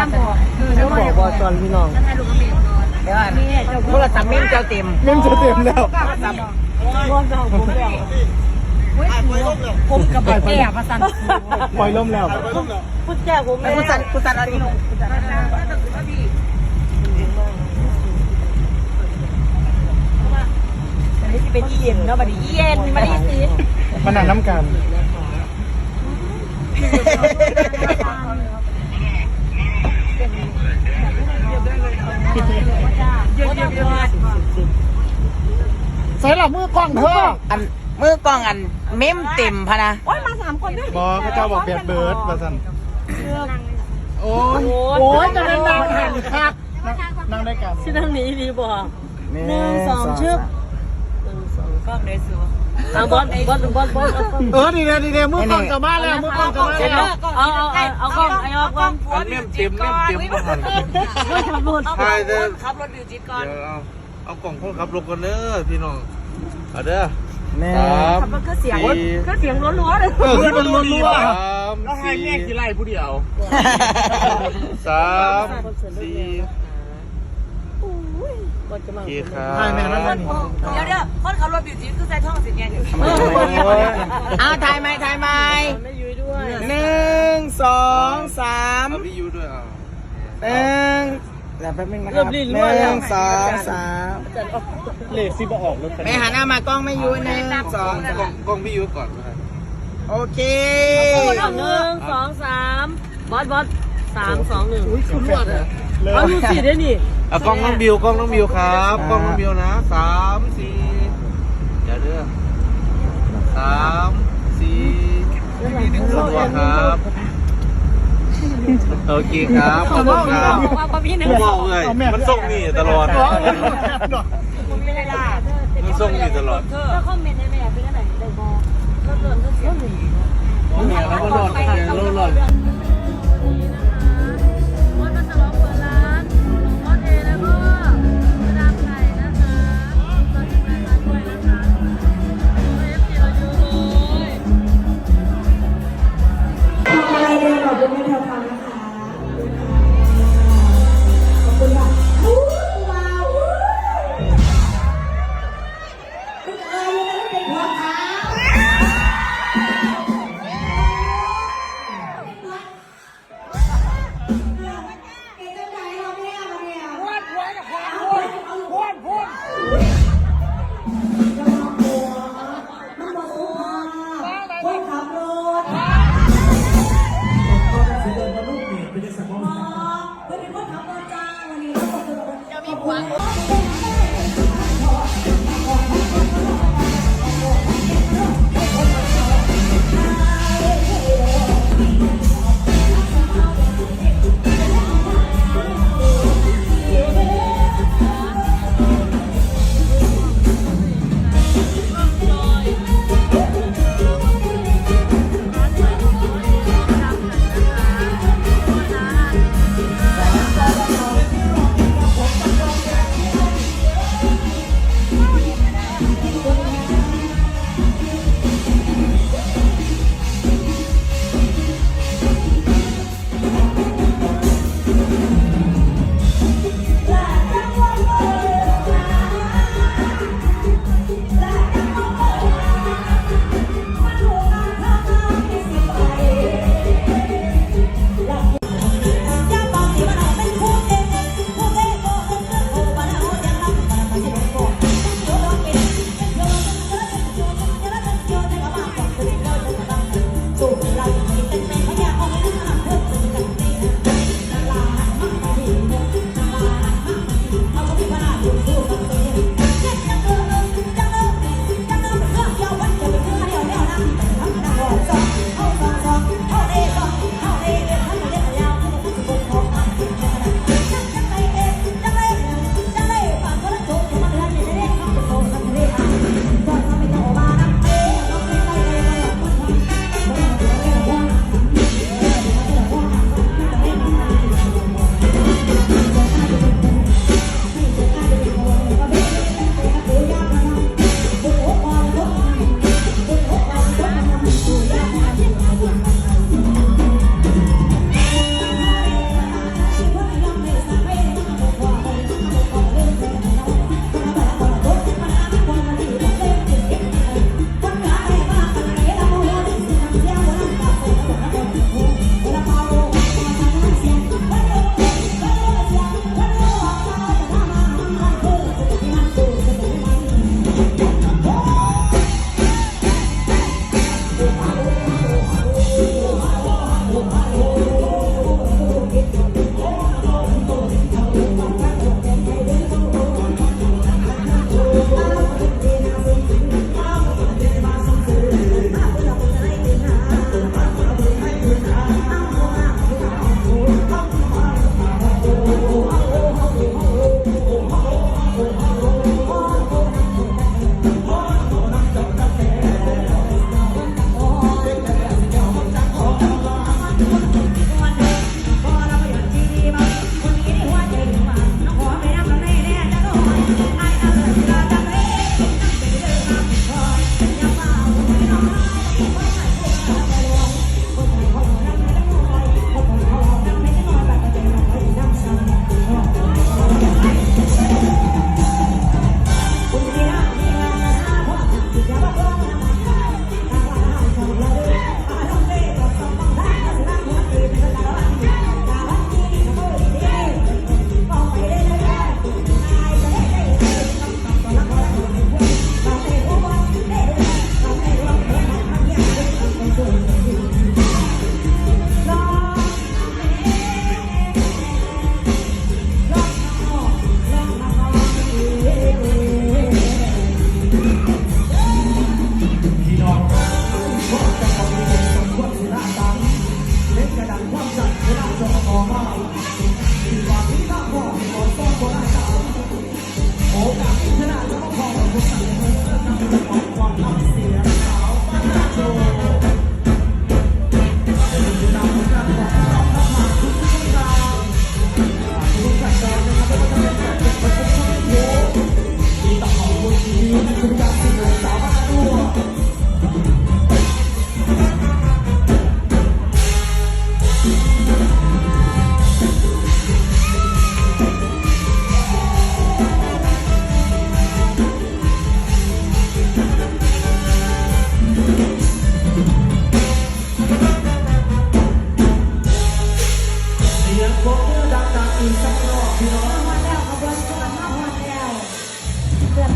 น้ำบอกน้ำบอกบอตอนพี่น้องเดี๋ยวนี่โทรศัพท์มิ่งเจ้าเต็มเงินจะเต็มแล้วบอลของผมแล้วผมกับแก่มาสั่นปล่อยล่มแล้วพุทธแก่ผมไม่พุทธพุทธอะไรลงพุทธอันนี้เป็นเย็นเนาะบัดนี้เย็นมาดิสิมันหนังน้ำกัน เยอะๆเยอะ ใส่หลับมือกล้องเธออันมือกล้องอันเมมเต็มพะนะโอ้ยมาสามคนด้วยบอกพระเจ้าบอกเบียดเบิร์ดมาสั่นโอ้ยโอ้ยจะเป็นนางหันครับนั่งได้กันชื่อทางนี้ดีบ่หนึ่งสองชึบหนึ่งสองกล้องได้สู ทางบอลบอลบอลบอลเออดีเลยดีเลยมือกล้องกลับมาแล้วมือกล้องกลับมาแล้วเอาเอาเอาเอากล้องเอากล้องอันเมี่ยมเต็มเมี่ยมเต็มมาหันขับรถใช่เด้อขับรถดิจิตก่อนเดี๋ยวเอาเอากล่องคนขับรถกันเด้อพี่น้องเอาเด้อแม่สามมันก็เสียงสี่ก็เสียงรัวๆเลยเออขึ้นเป็นรัวสามสี่ไล่ผู้เดียวสามสี่ โอเคครัๆถ่ายแม่นั่นบเลยเดี๋ยวเดี๋ยวคนขับรถบิวจีคือใส่ท่องสิไงเอาถ่ายไหมถ่ายไหมไม่ยุ้ยด้วยหนึ่งสองสามเอาพี่ยูด้วยอะหนึ่งแล้วแป๊บนึงนะครับหนึ่งสองสามเลขซีบออกรถคันไม่หันหน้ามากล้องไม่อยู่หนึ่งสองกล่องกล่องพี่ยูก่อนนะครับโอเคหนึ่งสองสามบอสบอสสามสองหนึ่งคุณรวดเลยเอาดูสิได้นี่ เอากล้องน้องบิวกล้องน้องบิวครับกล้องน้องบิวนะสามสี่เดี๋ยวเด้อสามสี่ตัวครับโอเคครับขอบคุณครับว่าพ่อพี่หนึ่งกูบอกเลยมันส่งนี่ตลอดไม่ได้ล่ะมันส่งนี่ตลอดถ้าคอมเมนต์ในแม่เป็นอะไรได้บอกก็เกินก็เสียงหนึ่งแล้วก็หลอดแล้วหลอดวัน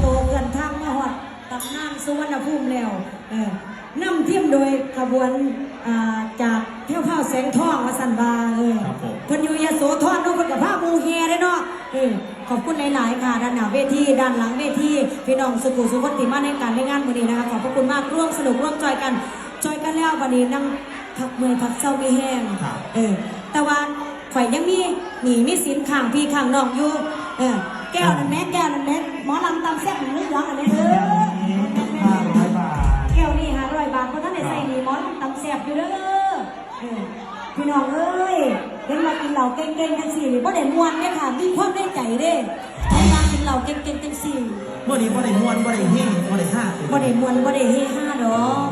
โตเกินทางมาฮอดตำนานสุวรรณภูมิแล้วเออนำทีมโดยขบวนอ่าจากเที่ยวข้าวแสงทองมาสันบาเออเพิ่นอยู่ยโสธรเนาะเพิ่นกับผ้ามูเฮได้เนาะเออขอบคุณหลาย ๆ ค่ะ ด้านหน้าเวทีด้านหลังเวทีพี่น้องสุขุสุขติมาในการได้งานมื้อนี้นะคะขอบพระคุณมากร่วมสนุกร่วมจอยกันจอยกันแล้ววันนี้นั่งพักเมื่อยพักเศร้ามีแห้งเออแต่ว่าข่อยยังมีหนีมีสินข้างพี่ข้างน้องอยู่เออ แก้วนั่นแม่แก้วนั่นแม่หมอลำตำแซ่บหนึ่งเรื่องอันนี้เออห้าร้อยบาทแก้วนี่หาร้อยบาทเพราะท่านได้ใส่หนีหมอนตำแซ่บอยู่เด้อเออพี่น้องเอ้ยเห็นมากินเหล้าเก่งๆจังสี่บ่ได้ม่วนเนี่ยค่ะมีความได้ใจเด้ใช้มากินเหล้าเก่งๆจังสี่บ่ได้บ่ได้ม่วนบ่ได้เฮงบ่ได้ห้าบ่ได้ม่วนบ่ได้เฮฮาดอก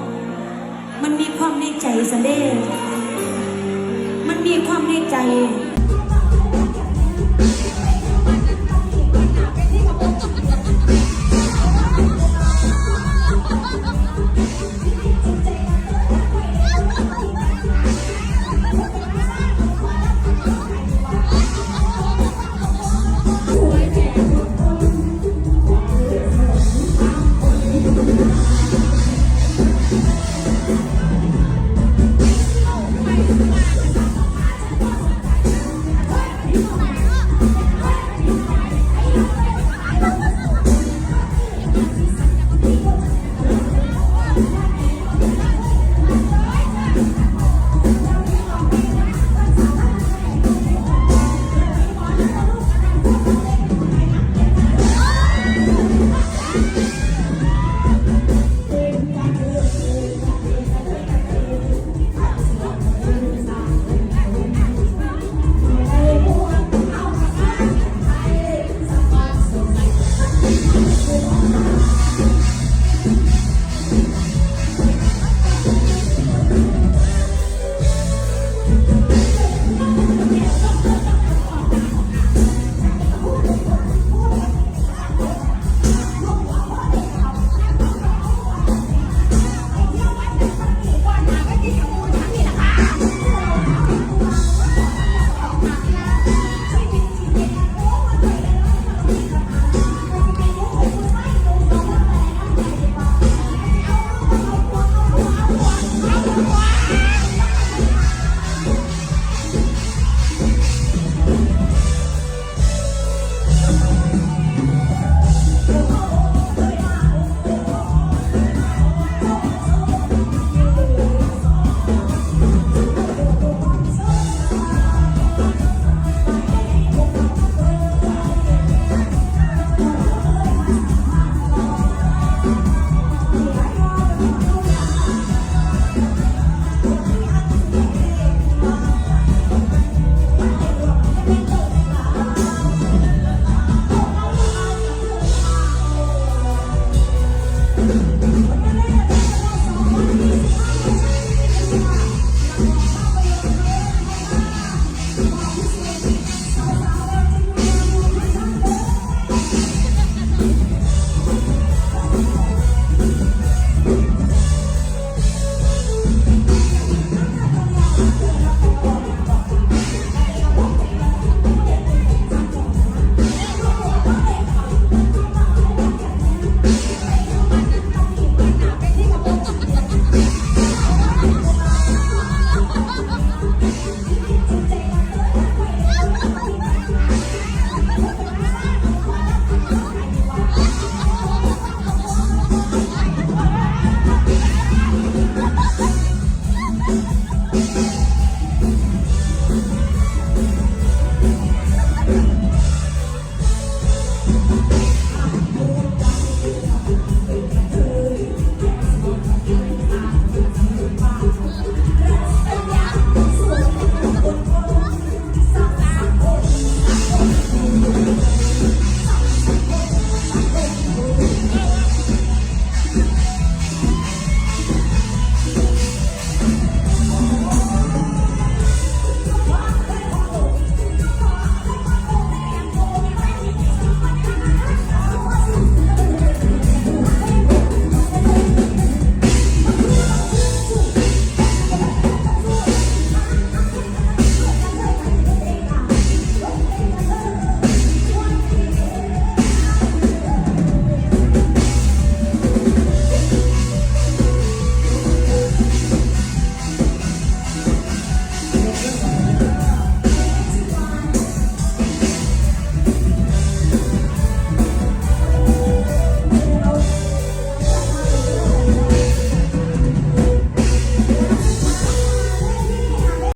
มันมีความในใจซะเด้มันมีความในใจ